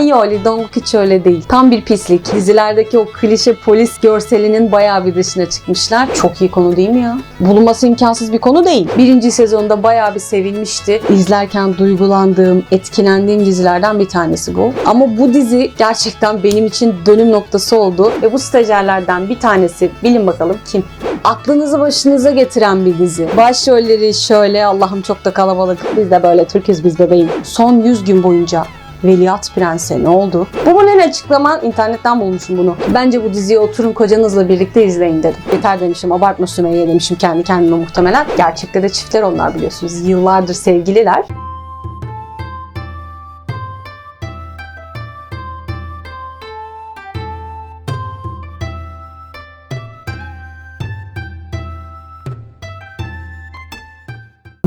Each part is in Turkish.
Yo Lee Dong-wook hiç öyle değil. Tam bir pislik. Dizilerdeki o klişe polis görselinin bayağı bir dışına çıkmışlar. Çok iyi konu değil mi ya? Bulunması imkansız bir konu değil. Birinci sezonda bayağı bir sevilmişti. İzlerken duygulandığım, etkilendiğim dizilerden bir tanesi bu. Ama bu dizi gerçekten benim için dönüm noktası oldu. Ve bu stajyerlerden bir tanesi bilin bakalım kim? Aklınızı başınıza getiren bir dizi. Başrolleri şöyle Allah'ım çok da kalabalık. Biz de böyle Türküz biz bebeğim. Son 100 gün boyunca Veliaht Prens'e ne oldu? Bu bunun açıklaman internetten bulmuşum bunu. Bence bu diziyi oturun kocanızla birlikte izleyin dedim. Yeter demişim abartma Sümeyye demişim kendi kendime muhtemelen. Gerçekte de çiftler onlar biliyorsunuz. Yıllardır sevgililer.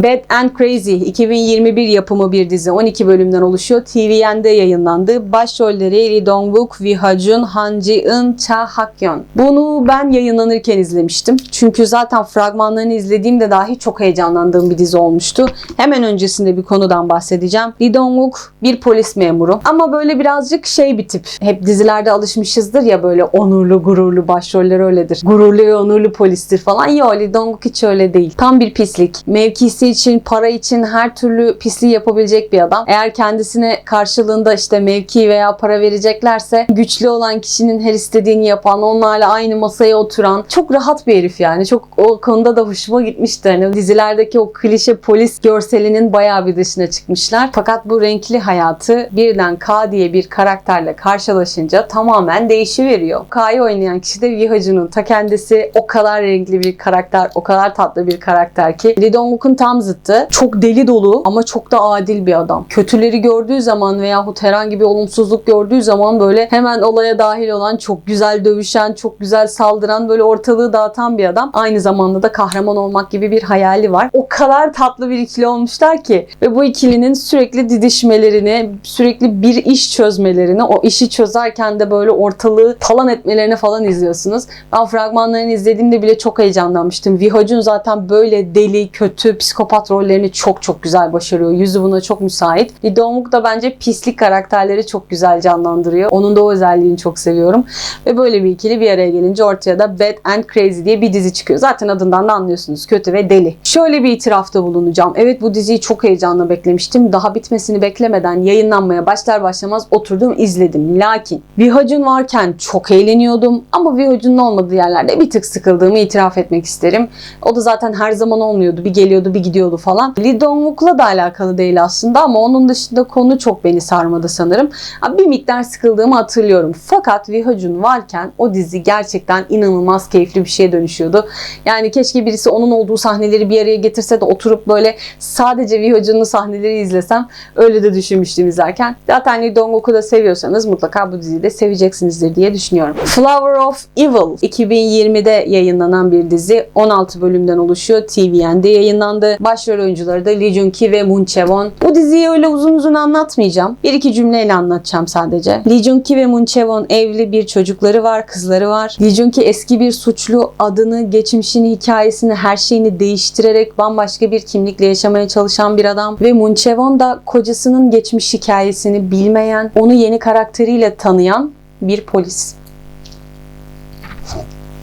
Bad and Crazy 2021 yapımı bir dizi 12 bölümden oluşuyor. TVN'de yayınlandı. Başrolleri Lee Dong-wook, Wi Ha-jun, Han Ji-eun, Cha Hak-yeon. Bunu ben yayınlanırken izlemiştim. Çünkü zaten fragmanlarını izlediğimde dahi çok heyecanlandığım bir dizi olmuştu. Hemen öncesinde bir konudan bahsedeceğim. Lee Dong-wook bir polis memuru. Ama böyle birazcık şey bir tip. Hep dizilerde alışmışızdır ya böyle onurlu, gururlu başroller öyledir. Gururlu ve onurlu polistir falan. Yo Lee Dong-wook hiç öyle değil. Tam bir pislik. Mevkisi için, para için her türlü pisliği yapabilecek bir adam. Eğer kendisine karşılığında işte mevki veya para vereceklerse güçlü olan kişinin her istediğini yapan, onlarla aynı masaya oturan çok rahat bir herif yani. Çok o konuda da hoşuma gitmişti. Hani dizilerdeki o klişe polis görselinin bayağı bir dışına çıkmışlar. Fakat bu renkli hayatı birden K diye bir karakterle karşılaşınca tamamen değişiveriyor. K'yı oynayan kişi de Vihacun'un ta kendisi o kadar renkli bir karakter, o kadar tatlı bir karakter ki Lee Dong-wook'un tam zıttı. Çok deli dolu ama çok da adil bir adam. Kötüleri gördüğü zaman veyahut herhangi bir olumsuzluk gördüğü zaman böyle hemen olaya dahil olan, çok güzel dövüşen, çok güzel saldıran, böyle ortalığı dağıtan bir adam. Aynı zamanda da kahraman olmak gibi bir hayali var. O kadar tatlı bir ikili olmuşlar ki ve bu ikilinin sürekli didişmelerini, sürekli bir iş çözmelerini, o işi çözerken de böyle ortalığı talan etmelerini falan izliyorsunuz. Ben fragmanlarını izlediğimde bile çok heyecanlanmıştım. Vihojun zaten böyle deli, kötü, psikopat rollerini çok çok güzel başarıyor. Yüzü buna çok müsait. Lee Dong-wook da bence pislik karakterleri çok güzel canlandırıyor. Onun da o özelliğini çok seviyorum. Ve böyle bir ikili bir araya gelince ortaya da Bad and Crazy diye bir dizi çıkıyor. Zaten adından da anlıyorsunuz. Kötü ve deli. Şöyle bir itirafta bulunacağım. Evet bu diziyi çok heyecanla beklemiştim. Daha bitmesini beklemeden yayınlanmaya başlar başlamaz oturdum izledim. Lakin Vihacun varken çok eğleniyordum. Ama Vihacun'un olmadığı yerlerde bir tık sıkıldığımı itiraf etmek isterim. O da zaten her zaman olmuyordu. Bir geliyordu bir gidiyordu falan. Lee Dong-wook'la da alakalı değil aslında ama onun dışında konu çok beni sarmadı sanırım. Bir miktar sıkıldığımı hatırlıyorum. Fakat Vihacun varken o dizi gerçekten inanılmaz keyifli bir şeye dönüşüyordu. Yani keşke birisi onun olduğu sahneleri bir araya getirse de oturup böyle sadece Vihacun'un sahneleri izlesem. Öyle de düşünmüştüm izlerken. Zaten Lee Dong-wook'u da seviyorsanız mutlaka bu diziyi de seveceksinizdir diye düşünüyorum. Flower of Evil 2020'de yayınlanan bir dizi. 16 bölümden oluşuyor. TVN'de yayınlandı. Başrol oyuncuları da Lee Jun-ki ve Moon Chae-won. Bu diziyi öyle uzun uzun anlatmayacağım. Bir iki cümleyle anlatacağım sadece. Lee Jun-ki ve Moon Chae-won evli bir çocukları var, kızları var. Lee Jun-ki eski bir suçlu adını, geçmişini, hikayesini, her şeyini değiştirerek bambaşka bir kimlikle yaşamaya çalışan bir adam. Ve Moon Chae-won da kocasının geçmiş hikayesini bilmeyen, onu yeni karakteriyle tanıyan bir polis.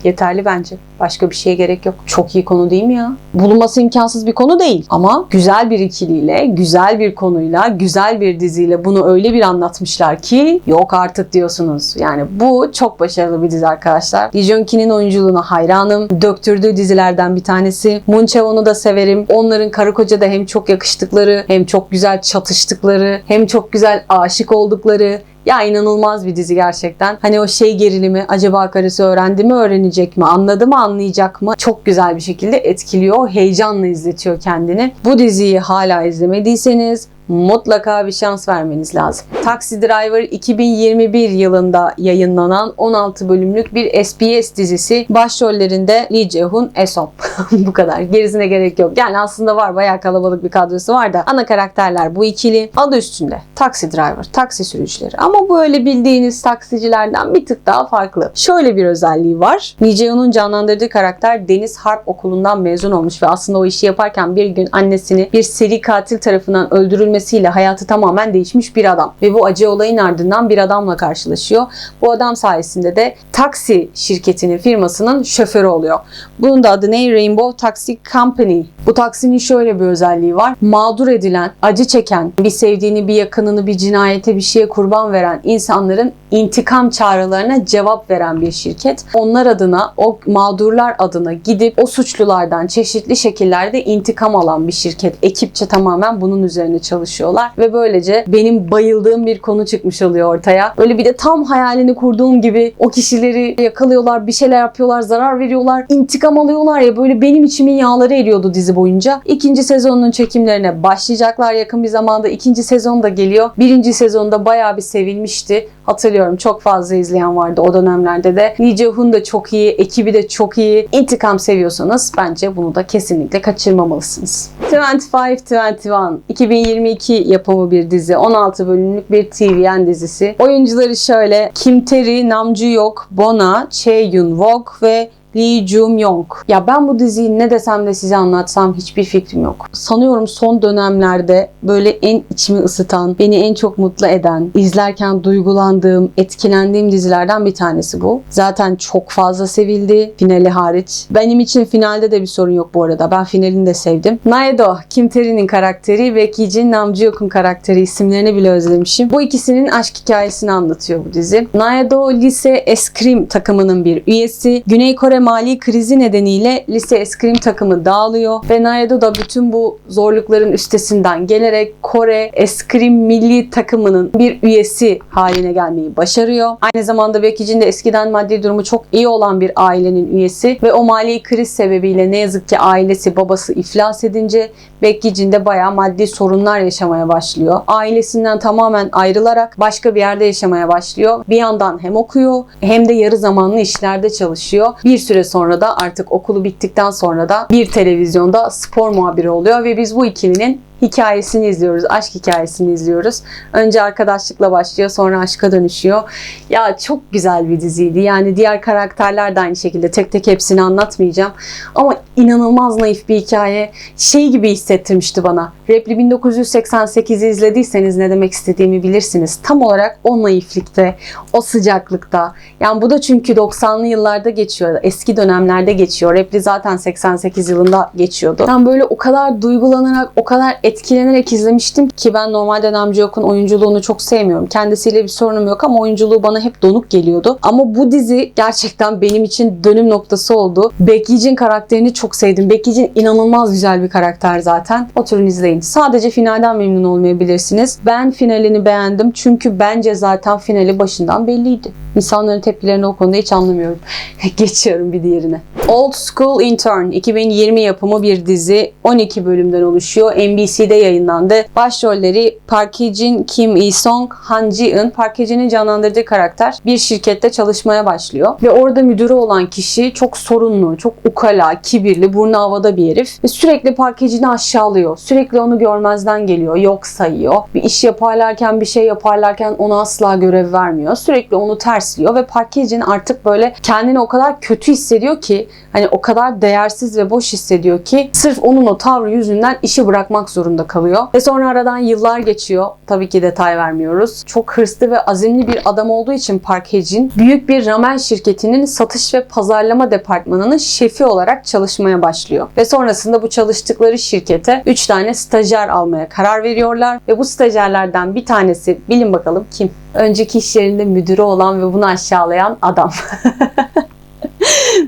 Yeterli bence. Başka bir şeye gerek yok. Çok iyi konu değil mi ya? Bulunması imkansız bir konu değil. Ama güzel bir ikiliyle, güzel bir konuyla, güzel bir diziyle bunu öyle bir anlatmışlar ki yok artık diyorsunuz. Yani bu çok başarılı bir dizi arkadaşlar. Lee Jun-ki'nin oyunculuğuna hayranım. Döktürdüğü dizilerden bir tanesi. Moon Chae-won'u da severim. Onların karı koca da hem çok yakıştıkları, hem çok güzel çatıştıkları, hem çok güzel aşık oldukları, ya inanılmaz bir dizi gerçekten. Hani o şey gerilimi acaba karısı öğrendi mi öğrenecek mi anladı mı anlayacak mı çok güzel bir şekilde etkiliyor. Heyecanla izletiyor kendini. Bu diziyi hala izlemediyseniz mutlaka bir şans vermeniz lazım. Taxi Driver 2021 yılında yayınlanan 16 bölümlük bir SBS dizisi. Başrollerinde Lee Jae-hoon, Esop. bu kadar. Gerisine gerek yok. Yani aslında var bayağı kalabalık bir kadrosu var da ana karakterler bu ikili. Adı üstünde. Taxi Driver, taksi sürücüleri. Ama bu öyle bildiğiniz taksicilerden bir tık daha farklı. Şöyle bir özelliği var. Lee Jae-hoon'un canlandırdığı karakter Deniz Harp Okulu'ndan mezun olmuş ve aslında o işi yaparken bir gün annesini bir seri katil tarafından öldürülmüş öldürülmesiyle hayatı tamamen değişmiş bir adam. Ve bu acı olayın ardından bir adamla karşılaşıyor. Bu adam sayesinde de taksi şirketinin firmasının şoförü oluyor. Bunun da adı ne? Rainbow Taxi Company. Bu taksinin şöyle bir özelliği var. Mağdur edilen, acı çeken, bir sevdiğini, bir yakınını, bir cinayete, bir şeye kurban veren insanların intikam çağrılarına cevap veren bir şirket. Onlar adına, o mağdurlar adına gidip o suçlulardan çeşitli şekillerde intikam alan bir şirket. Ekipçe tamamen bunun üzerine çalışıyorlar ve böylece benim bayıldığım bir konu çıkmış oluyor ortaya. Böyle bir de tam hayalini kurduğum gibi o kişileri yakalıyorlar, bir şeyler yapıyorlar, zarar veriyorlar, intikam alıyorlar ya böyle benim içimin yağları eriyordu dizi boyunca. İkinci sezonun çekimlerine başlayacaklar yakın bir zamanda. ikinci sezon da geliyor. Birinci sezonda bayağı bir sevilmişti. Hatırlıyorum çok fazla izleyen vardı o dönemlerde de. Lee Jae-hoon da çok iyi, ekibi de çok iyi. İntikam seviyorsanız bence bunu da kesinlikle kaçırmamalısınız. 25-21 2022 yapımı bir dizi. 16 bölümlük bir TVN dizisi. Oyuncuları şöyle Kim Tae-ri, Nam Joo-yok, Bona, Chae Yun-wook ve Lee Jung-yong. Ya ben bu diziyi ne desem de size anlatsam hiçbir fikrim yok. Sanıyorum son dönemlerde böyle en içimi ısıtan, beni en çok mutlu eden, izlerken duygulandığım, etkilendiğim dizilerden bir tanesi bu. Zaten çok fazla sevildi, finali hariç. Benim için finalde de bir sorun yok bu arada. Ben finalini de sevdim. Naedo, Kim Tae-ri'nin karakteri ve Ki-jin Nam Joo-yok'un karakteri isimlerini bile özlemişim. Bu ikisinin aşk hikayesini anlatıyor bu dizi. Naedo lise eskrim takımının bir üyesi. Güney Kore mali krizi nedeniyle lise eskrim takımı dağılıyor ve Naedo da bütün bu zorlukların üstesinden gelerek Kore eskrim milli takımının bir üyesi haline gelmeyi başarıyor. Aynı zamanda Becky'cin de eskiden maddi durumu çok iyi olan bir ailenin üyesi ve o mali kriz sebebiyle ne yazık ki ailesi babası iflas edince Becky'cin de bayağı maddi sorunlar yaşamaya başlıyor. Ailesinden tamamen ayrılarak başka bir yerde yaşamaya başlıyor. Bir yandan hem okuyor hem de yarı zamanlı işlerde çalışıyor. Bir süre sonra da artık okulu bittikten sonra da bir televizyonda spor muhabiri oluyor ve biz bu ikilinin hikayesini izliyoruz. Aşk hikayesini izliyoruz. Önce arkadaşlıkla başlıyor sonra aşka dönüşüyor. Ya çok güzel bir diziydi. Yani diğer karakterler de aynı şekilde tek tek hepsini anlatmayacağım. Ama inanılmaz naif bir hikaye. Şey gibi hissettirmişti bana. Repli 1988'i izlediyseniz ne demek istediğimi bilirsiniz. Tam olarak o naiflikte, o sıcaklıkta. Yani bu da çünkü 90'lı yıllarda geçiyor. Eski dönemlerde geçiyor. Repli zaten 88 yılında geçiyordu. Ben böyle o kadar duygulanarak, o kadar etkilenerek izlemiştim ki ben normalde Nam Joo-yok'un oyunculuğunu çok sevmiyorum. Kendisiyle bir sorunum yok ama oyunculuğu bana hep donuk geliyordu. Ama bu dizi gerçekten benim için dönüm noktası oldu. Becky karakterini çok sevdim. Becky inanılmaz güzel bir karakter zaten. Oturun izleyin. Sadece finalden memnun olmayabilirsiniz. Ben finalini beğendim çünkü bence zaten finali başından belliydi. İnsanların tepkilerini o konuda hiç anlamıyorum. Geçiyorum bir diğerine. Old School Intern 2020 yapımı bir dizi 12 bölümden oluşuyor. NBC'de yayınlandı. Başrolleri Park Hee-jin, Kim Lee-sung, Han Ji-eun. Park Hee-jin'in canlandırdığı karakter bir şirkette çalışmaya başlıyor. Ve orada müdürü olan kişi çok sorunlu, çok ukala, kibirli, burnu havada bir herif. Ve sürekli Park Hee-jin'i aşağılıyor. Sürekli onu görmezden geliyor, yok sayıyor. Bir iş yaparlarken, bir şey yaparlarken ona asla görev vermiyor. Sürekli onu tersliyor ve Park Hee-jin artık böyle kendini o kadar kötü hissediyor ki hani o kadar değersiz ve boş hissediyor ki sırf onun o tavrı yüzünden işi bırakmak zorunda kalıyor. Ve sonra aradan yıllar geçiyor. Tabii ki detay vermiyoruz. Çok hırslı ve azimli bir adam olduğu için Park Hee-jin büyük bir ramen şirketinin satış ve pazarlama departmanının şefi olarak çalışmaya başlıyor. Ve sonrasında bu çalıştıkları şirkete 3 tane stajyer almaya karar veriyorlar ve bu stajyerlerden bir tanesi bilin bakalım kim? Önceki iş yerinde müdürü olan ve bunu aşağılayan adam.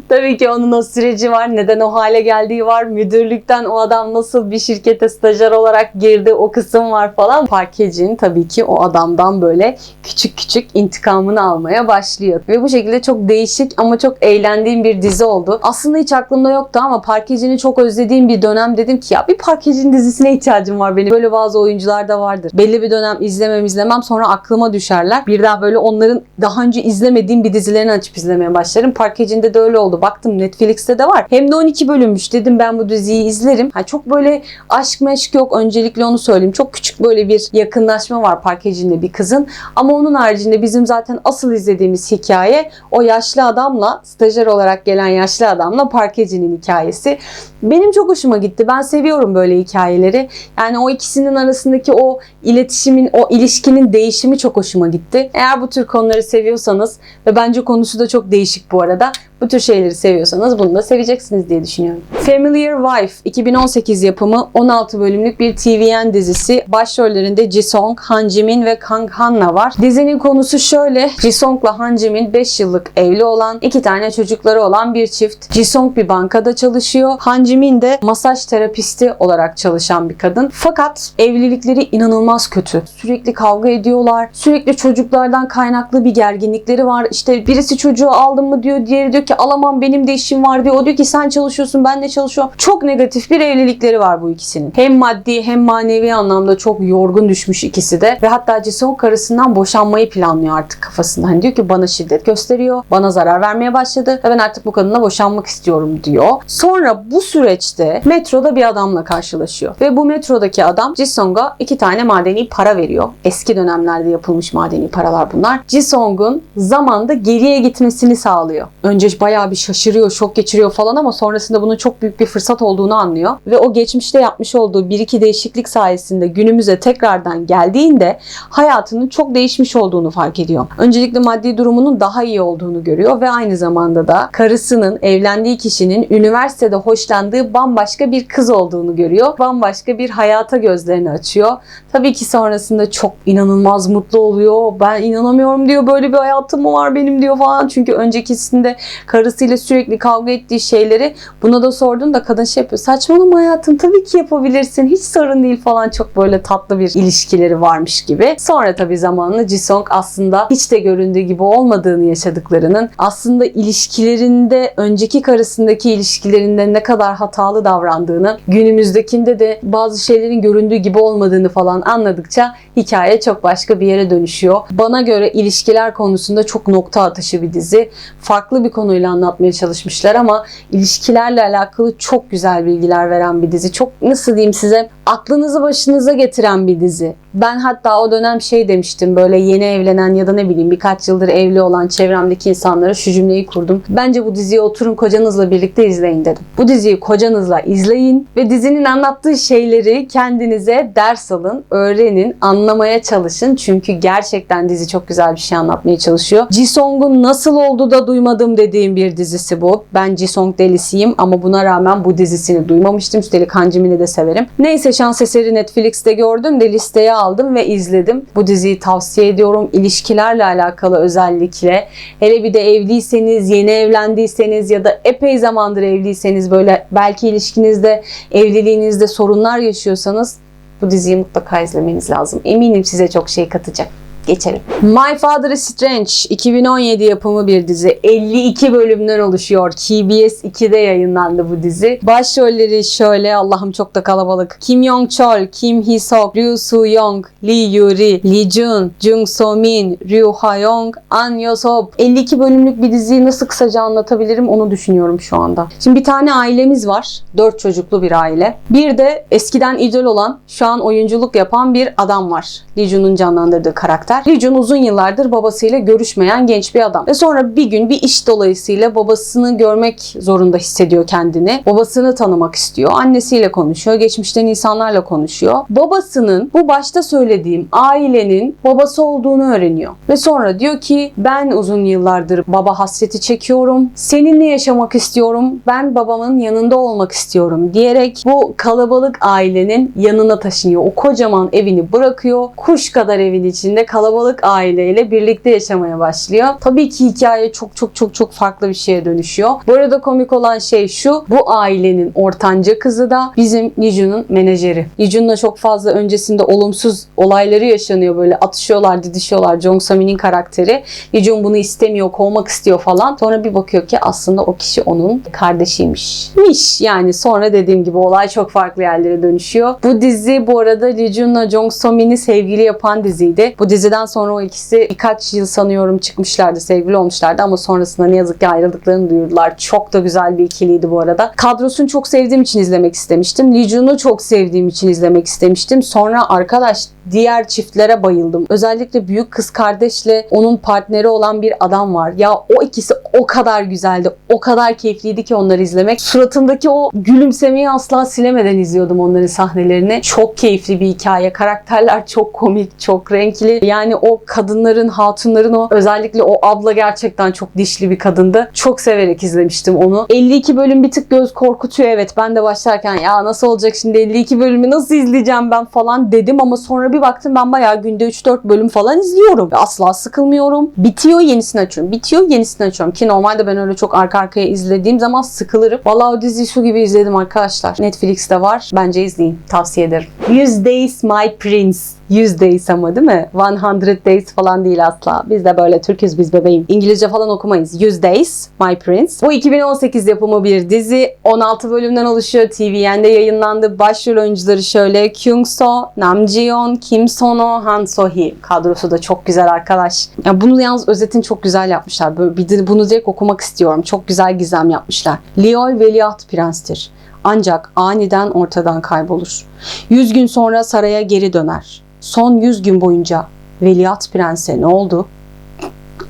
Tabii ki onun o süreci var. Neden o hale geldiği var. Müdürlükten o adam nasıl bir şirkete stajyer olarak girdi o kısım var falan. Parkecin tabii ki o adamdan böyle küçük küçük intikamını almaya başlıyor. Ve bu şekilde çok değişik ama çok eğlendiğim bir dizi oldu. Aslında hiç aklımda yoktu ama Parkeci'ni çok özlediğim bir dönem dedim ki ya bir Parkeci'nin dizisine ihtiyacım var benim. Böyle bazı oyuncular da vardır. Belli bir dönem izlemem izlemem sonra aklıma düşerler. Birden böyle onların daha önce izlemediğim bir dizilerini açıp izlemeye başlarım. Parkeci'nde de öyle oldu oldu. Baktım Netflix'te de var. Hem de 12 bölümmüş. Dedim ben bu diziyi izlerim. Ha, çok böyle aşk meşk yok. Öncelikle onu söyleyeyim. Çok küçük böyle bir yakınlaşma var Park Ejin'le bir kızın. Ama onun haricinde bizim zaten asıl izlediğimiz hikaye o yaşlı adamla, stajyer olarak gelen yaşlı adamla Park Ejin'in hikayesi. Benim çok hoşuma gitti. Ben seviyorum böyle hikayeleri. Yani o ikisinin arasındaki o iletişimin, o ilişkinin değişimi çok hoşuma gitti. Eğer bu tür konuları seviyorsanız ve bence konusu da çok değişik bu arada. Bu tür şeyleri seviyorsanız bunu da seveceksiniz diye düşünüyorum. Familiar Wife 2018 yapımı 16 bölümlük bir TVN dizisi. Başrollerinde Jisung, Han Jimin ve Kang Hanna var. Dizinin konusu şöyle. Jisung'la Han Jimin 5 yıllık evli olan, iki tane çocukları olan bir çift. Jisung bir bankada çalışıyor. Han Jimin de masaj terapisti olarak çalışan bir kadın. Fakat evlilikleri inanılmaz kötü. Sürekli kavga ediyorlar. Sürekli çocuklardan kaynaklı bir gerginlikleri var. İşte birisi çocuğu aldın mı diyor, diğeri diyor ki alamam benim de işim var diyor. O diyor ki sen çalışıyorsun ben de çalışıyorum. Çok negatif bir evlilikleri var bu ikisinin. Hem maddi hem manevi anlamda çok yorgun düşmüş ikisi de. Ve hatta Jisung karısından boşanmayı planlıyor artık kafasında. Hani diyor ki bana şiddet gösteriyor. Bana zarar vermeye başladı. Ve ben artık bu kadınla boşanmak istiyorum diyor. Sonra bu süreçte metroda bir adamla karşılaşıyor. Ve bu metrodaki adam Jisung'a iki tane madeni para veriyor. Eski dönemlerde yapılmış madeni paralar bunlar. Jisung'un zamanda geriye gitmesini sağlıyor. Önce bayağı bir şaşırıyor, şok geçiriyor falan ama sonrasında bunun çok büyük bir fırsat olduğunu anlıyor. Ve o geçmişte yapmış olduğu bir iki değişiklik sayesinde günümüze tekrardan geldiğinde hayatının çok değişmiş olduğunu fark ediyor. Öncelikle maddi durumunun daha iyi olduğunu görüyor ve aynı zamanda da karısının evlendiği kişinin üniversitede hoşlandığı bambaşka bir kız olduğunu görüyor. Bambaşka bir hayata gözlerini açıyor. Tabii ki sonrasında çok inanılmaz mutlu oluyor. Ben inanamıyorum diyor böyle bir hayatım mı var benim diyor falan. Çünkü öncekisinde karısıyla sürekli kavga ettiği şeyleri buna da sordun da kadın şey yapıyor. Saçmalama hayatım tabii ki yapabilirsin. Hiç sorun değil falan. Çok böyle tatlı bir ilişkileri varmış gibi. Sonra tabii zamanla Jisung aslında hiç de göründüğü gibi olmadığını yaşadıklarının aslında ilişkilerinde önceki karısındaki ilişkilerinde ne kadar hatalı davrandığını günümüzdekinde de bazı şeylerin göründüğü gibi olmadığını falan anladıkça hikaye çok başka bir yere dönüşüyor. Bana göre ilişkiler konusunda çok nokta atışı bir dizi. Farklı bir konuyla anlatmaya çalışmışlar ama ilişkilerle alakalı çok güzel bilgiler veren bir dizi. Çok nasıl diyeyim size aklınızı başınıza getiren bir dizi. Ben hatta o dönem şey demiştim böyle yeni evlenen ya da ne bileyim birkaç yıldır evli olan çevremdeki insanlara şu cümleyi kurdum. Bence bu diziyi oturun kocanızla birlikte izleyin dedim. Bu diziyi kocanızla izleyin ve dizinin anlattığı şeyleri kendinize ders alın, öğrenin, anlamaya çalışın. Çünkü gerçekten dizi çok güzel bir şey anlatmaya çalışıyor. Jisong'un nasıl oldu da duymadım dediğim bir dizisi bu. Ben Jisong delisiyim ama buna rağmen bu dizisini duymamıştım. Üstelik Han Jimin'i de severim. Neyse şans eseri Netflix'te gördüm de listeye aldım ve izledim. Bu diziyi tavsiye ediyorum. İlişkilerle alakalı özellikle. Hele bir de evliyseniz, yeni evlendiyseniz ya da epey zamandır evliyseniz böyle belki ilişkinizde, evliliğinizde sorunlar yaşıyorsanız bu diziyi mutlaka izlemeniz lazım. Eminim size çok şey katacak. Geçelim. My Father is Strange 2017 yapımı bir dizi. 52 bölümden oluşuyor. KBS 2'de yayınlandı bu dizi. Başrolleri şöyle Allah'ım çok da kalabalık. Kim Yong Chol, Kim Hee Sok, Ryu Soo Young, Lee Yuri, Lee Jun, Jung So Min, Ryu Ha Young, An Yo Sop. 52 bölümlük bir diziyi nasıl kısaca anlatabilirim onu düşünüyorum şu anda. Şimdi bir tane ailemiz var. 4 çocuklu bir aile. Bir de eskiden idol olan, şu an oyunculuk yapan bir adam var. Lee Jun'un canlandırdığı karakter. Lee Jun uzun yıllardır babasıyla görüşmeyen genç bir adam. Ve sonra bir gün bir iş dolayısıyla babasını görmek zorunda hissediyor kendini. Babasını tanımak istiyor. Annesiyle konuşuyor. Geçmişten insanlarla konuşuyor. Babasının bu başta söylediğim ailenin babası olduğunu öğreniyor. Ve sonra diyor ki ben uzun yıllardır baba hasreti çekiyorum. Seninle yaşamak istiyorum. Ben babamın yanında olmak istiyorum diyerek bu kalabalık ailenin yanına taşınıyor. O kocaman evini bırakıyor. Kuş kadar evin içinde kalabalık aileyle birlikte yaşamaya başlıyor. Tabii ki hikaye çok çok çok çok farklı bir şeye dönüşüyor. Bu arada komik olan şey şu. Bu ailenin ortanca kızı da bizim Niju'nun menajeri. Niju'nunla çok fazla öncesinde olumsuz olayları yaşanıyor. Böyle atışıyorlar, didişiyorlar. Jong Sami'nin karakteri. Nijun bunu istemiyor, kovmak istiyor falan. Sonra bir bakıyor ki aslında o kişi onun kardeşiymiş. Miş yani sonra dediğim gibi olay çok farklı yerlere dönüşüyor. Bu dizi bu arada Lee Jun'la Jong So Min'i sevgili yapan diziydi. Bu diziden diziden sonra o ikisi birkaç yıl sanıyorum çıkmışlardı, sevgili olmuşlardı ama sonrasında ne yazık ki ayrıldıklarını duyurdular. Çok da güzel bir ikiliydi bu arada. Kadrosunu çok sevdiğim için izlemek istemiştim. Lee çok sevdiğim için izlemek istemiştim. Sonra arkadaş diğer çiftlere bayıldım. Özellikle büyük kız kardeşle onun partneri olan bir adam var. Ya o ikisi o kadar güzeldi. O kadar keyifliydi ki onları izlemek. Suratımdaki o gülümsemeyi asla silemeden izliyordum onların sahnelerini. Çok keyifli bir hikaye. Karakterler çok komik, çok renkli. Yani o kadınların, hatunların o özellikle o abla gerçekten çok dişli bir kadındı. Çok severek izlemiştim onu. 52 bölüm bir tık göz korkutuyor evet. Ben de başlarken ya nasıl olacak şimdi 52 bölümü nasıl izleyeceğim ben falan dedim ama sonra bir baktım ben bayağı günde 3-4 bölüm falan izliyorum. Asla sıkılmıyorum. Bitiyor yenisini açıyorum. Bitiyor yenisini açıyorum. Ki normalde ben öyle çok arka arkaya izlediğim zaman sıkılırım. Vallahi o diziyi su gibi izledim arkadaşlar. Netflix'te var. Bence izleyin. Tavsiye ederim. 100 Days My Prince. 100 days ama değil mi? 100 days falan değil asla. Biz de böyle Türküz biz bebeğim. İngilizce falan okumayız. 100 days My Prince. Bu 2018 yapımı bir dizi. 16 bölümden oluşuyor. TVN'de yayınlandı. Başrol oyuncuları şöyle. Kyung So, Nam Ji-yeon, Kim Sono, Han So-hee. Kadrosu da çok güzel arkadaş. Ya bunu yalnız özetini çok güzel yapmışlar. Böyle bir bunu direkt okumak istiyorum. Çok güzel gizem yapmışlar. Leol veliaht prenstir. Ancak aniden ortadan kaybolur. 100 gün sonra saraya geri döner. Son 100 gün boyunca Veliaht Prens'e ne oldu?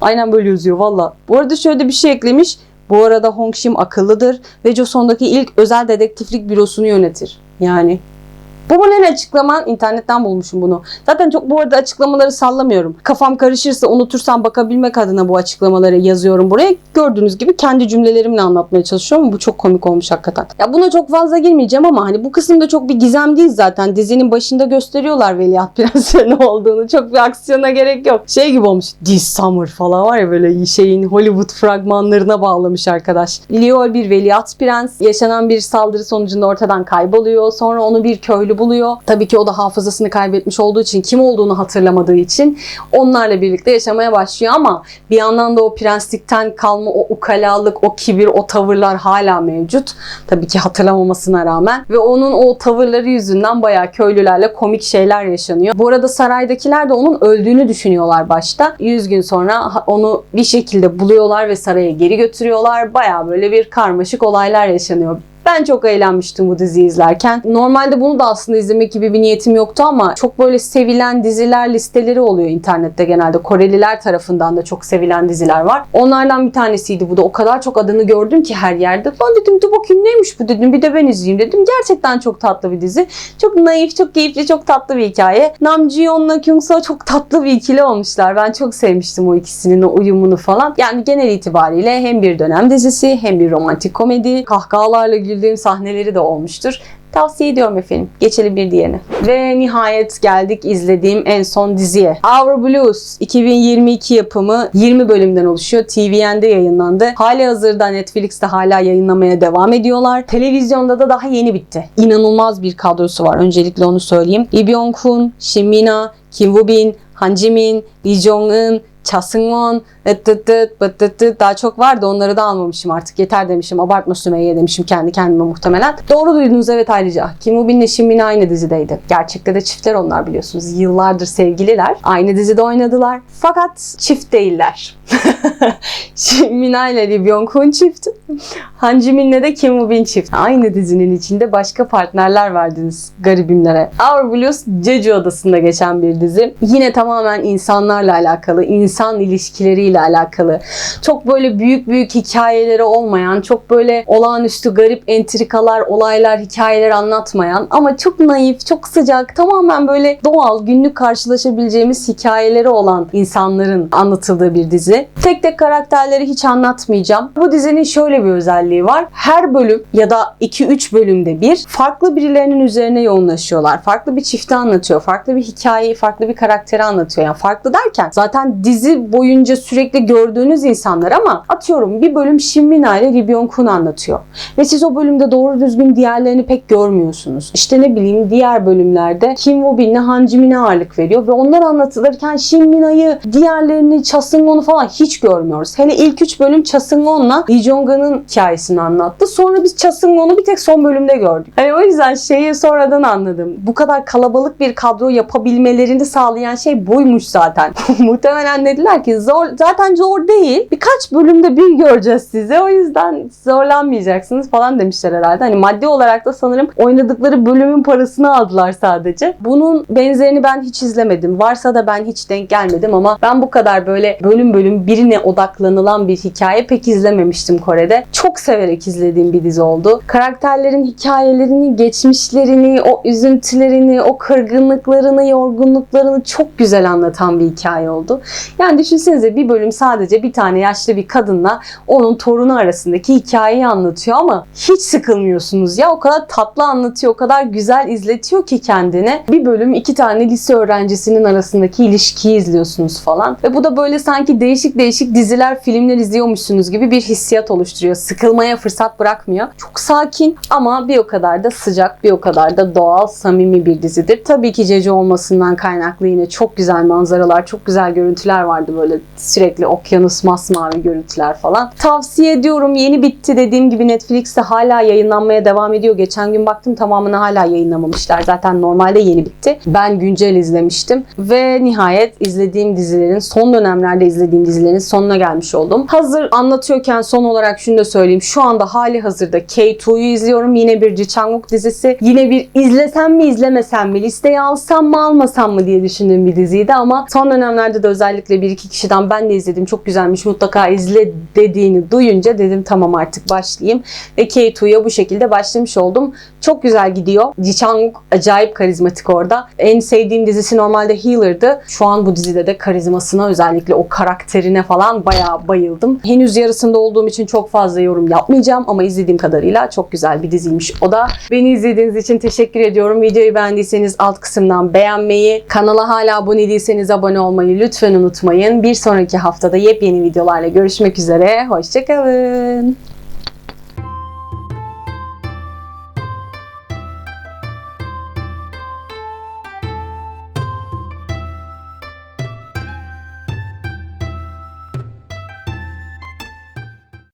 Aynen böyle yazıyor valla. Bu arada şöyle bir şey eklemiş. Bu arada Hong Shim akıllıdır ve Joseon'daki ilk özel dedektiflik bürosunu yönetir. Yani mu ne açıklaman? İnternetten bulmuşum bunu. Zaten çok bu arada açıklamaları sallamıyorum. Kafam karışırsa unutursam bakabilmek adına bu açıklamaları yazıyorum buraya. Gördüğünüz gibi kendi cümlelerimle anlatmaya çalışıyorum. Bu çok komik olmuş hakikaten. Ya buna çok fazla girmeyeceğim ama hani bu kısımda çok bir gizem değil zaten. Dizinin başında gösteriyorlar Veliaht Prens'e ne olduğunu. Çok bir aksiyona gerek yok. Şey gibi olmuş. This Summer falan var ya böyle şeyin Hollywood fragmanlarına bağlamış arkadaş. Leol bir veliaht prens. Yaşanan bir saldırı sonucunda ortadan kayboluyor. Sonra onu bir köylü buluyor. Tabii ki o da hafızasını kaybetmiş olduğu için kim olduğunu hatırlamadığı için onlarla birlikte yaşamaya başlıyor ama bir yandan da o prenslikten kalma o ukalalık, o kibir, o tavırlar hala mevcut. Tabii ki hatırlamamasına rağmen ve onun o tavırları yüzünden bayağı köylülerle komik şeyler yaşanıyor. Bu arada saraydakiler de onun öldüğünü düşünüyorlar başta. 100 gün sonra onu bir şekilde buluyorlar ve saraya geri götürüyorlar. Bayağı böyle bir karmaşık olaylar yaşanıyor. Ben çok eğlenmiştim bu diziyi izlerken. Normalde bunu da aslında izlemek gibi bir niyetim yoktu ama çok böyle sevilen diziler listeleri oluyor internette genelde. Koreliler tarafından da çok sevilen diziler var. Onlardan bir tanesiydi bu da. O kadar çok adını gördüm ki her yerde. Lan dedim dur bakayım neymiş bu dedim. Bir de ben izleyeyim dedim. Gerçekten çok tatlı bir dizi. Çok naif, çok keyifli, çok tatlı bir hikaye. Nam Ji-yeon'la Kyung So çok tatlı bir ikili olmuşlar. Ben çok sevmiştim o ikisinin o uyumunu falan. Yani genel itibariyle hem bir dönem dizisi hem bir romantik komedi. Kahkahalarla güldüğüm sahneleri de olmuştur. Tavsiye ediyorum efendim. Geçelim bir diğerine. Ve nihayet geldik izlediğim en son diziye. Our Blues 2022 yapımı 20 bölümden oluşuyor. TVN'de yayınlandı. Hali hazırda Netflix'te hala yayınlamaya devam ediyorlar. Televizyonda da daha yeni bitti. İnanılmaz bir kadrosu var. Öncelikle onu söyleyeyim. Lee Byung-hun, Shin Mina, Kim Woo-bin, Han Ji-min, Lee Jong-un, Bıt daha çok vardı onları da almamışım artık yeter demişim abartma Sümeyye demişim kendi kendime muhtemelen. Doğru duydunuz evet ayrıca Kim Woo Bin ile Shin Min aynı dizideydi. Gerçekte de çiftler onlar biliyorsunuz. Yıllardır sevgililer. Aynı dizide oynadılar. Fakat çift değiller. Mina ile Lee Byung-hun çift. Han Ji Min'le de Kim Woo Bin çift. Aynı dizinin içinde başka partnerler verdiniz garibimlere. Our Blues Jeju Adası'nda geçen bir dizi. Yine tamamen insanlarla alakalı, insan ilişkileriyle alakalı. Çok böyle büyük büyük hikayeleri olmayan, çok böyle olağanüstü garip entrikalar, olaylar, hikayeler anlatmayan ama çok naif, çok sıcak, tamamen böyle doğal, günlük karşılaşabileceğimiz hikayeleri olan insanların anlatıldığı bir dizi. Tek tek karakterleri hiç anlatmayacağım. Bu dizinin şöyle bir özelliği var. Her bölüm ya da 2-3 bölümde bir farklı birilerinin üzerine yoğunlaşıyorlar. Farklı bir çifti anlatıyor. Farklı bir hikayeyi, farklı bir karakteri anlatıyor. Yani farklı derken zaten dizi boyunca sürekli gördüğünüz insanlar ama atıyorum bir bölüm Shin ile Lee Byung-hun anlatıyor. Ve siz o bölümde doğru düzgün diğerlerini pek görmüyorsunuz. İşte ne bileyim diğer bölümlerde Kim Woo Bin'le Han Ji Min'e ağırlık veriyor ve onlar anlatılırken Shin Mina'yı, diğerlerini, Cha Seung-won'u falan hiç görmüyoruz. Hele ilk 3 bölüm Chasungon'la Lee Jong-un'ın hikayesini anlattı. Sonra biz Chasungon'u bir tek son bölümde gördük. Yani o yüzden şeyi sonradan anladım. Bu kadar kalabalık bir kadro yapabilmelerini sağlayan şey buymuş zaten. Muhtemelen dediler ki zor zaten zor değil. Birkaç bölümde bir göreceğiz sizi. O yüzden zorlanmayacaksınız falan demişler herhalde. Hani maddi olarak da sanırım oynadıkları bölümün parasını aldılar sadece. Bunun benzerini ben hiç izlemedim. Varsa da ben hiç denk gelmedim ama ben bu kadar böyle bölüm bölüm birine odaklanılan bir hikaye pek izlememiştim Kore'de. Çok severek izlediğim bir dizi oldu. Karakterlerin hikayelerini, geçmişlerini, o üzüntülerini, o kırgınlıklarını, yorgunluklarını çok güzel anlatan bir hikaye oldu. Yani düşünsenize bir bölüm sadece bir tane yaşlı bir kadınla onun torunu arasındaki hikayeyi anlatıyor ama hiç sıkılmıyorsunuz ya. O kadar tatlı anlatıyor, o kadar güzel izletiyor ki kendine. Bir bölüm iki tane lise öğrencisinin arasındaki ilişkiyi izliyorsunuz falan. Ve bu da böyle sanki değişik değişik diziler, filmler izliyormuşsunuz gibi bir hissiyat oluşturuyor. Sıkılmaya fırsat bırakmıyor. Çok sakin ama bir o kadar da sıcak, bir o kadar da doğal, samimi bir dizidir. Tabii ki Cece olmasından kaynaklı yine çok güzel manzaralar, çok güzel görüntüler vardı böyle sürekli okyanus masmavi görüntüler falan. Tavsiye ediyorum. Yeni bitti dediğim gibi Netflix'te hala yayınlanmaya devam ediyor. Geçen gün baktım tamamını hala yayınlamamışlar. Zaten normalde yeni bitti. Ben güncel izlemiştim ve nihayet izlediğim dizilerin son dönemlerde izlediğim dizilerin sonuna gelmiş oldum. Hazır anlatıyorken son olarak şunu da söyleyeyim. Şu anda hali hazırda K2'yu izliyorum. Yine bir Ji Chang-wook dizisi. Yine bir izlesem mi izlemesem mi listeye alsam mı almasam mı diye düşündüğüm bir diziydi ama son dönemlerde de özellikle bir iki kişiden ben de izledim. Çok güzelmiş mutlaka izle dediğini duyunca dedim tamam artık başlayayım. Ve K2'ya bu şekilde başlamış oldum. Çok güzel gidiyor. Ji Chang-wook acayip karizmatik orada. En sevdiğim dizisi normalde Healer'dı. Şu an bu dizide de karizmasına özellikle o karakterine falan bayağı bayıldım. Henüz yarısında olduğum için çok fazla yorum yapmayacağım ama izlediğim kadarıyla çok güzel bir diziymiş o da. Beni izlediğiniz için teşekkür ediyorum. Videoyu beğendiyseniz alt kısımdan beğenmeyi, kanala hala abone değilseniz abone olmayı lütfen unutmayın. Bir sonraki haftada yepyeni videolarla görüşmek üzere. Hoşçakalın.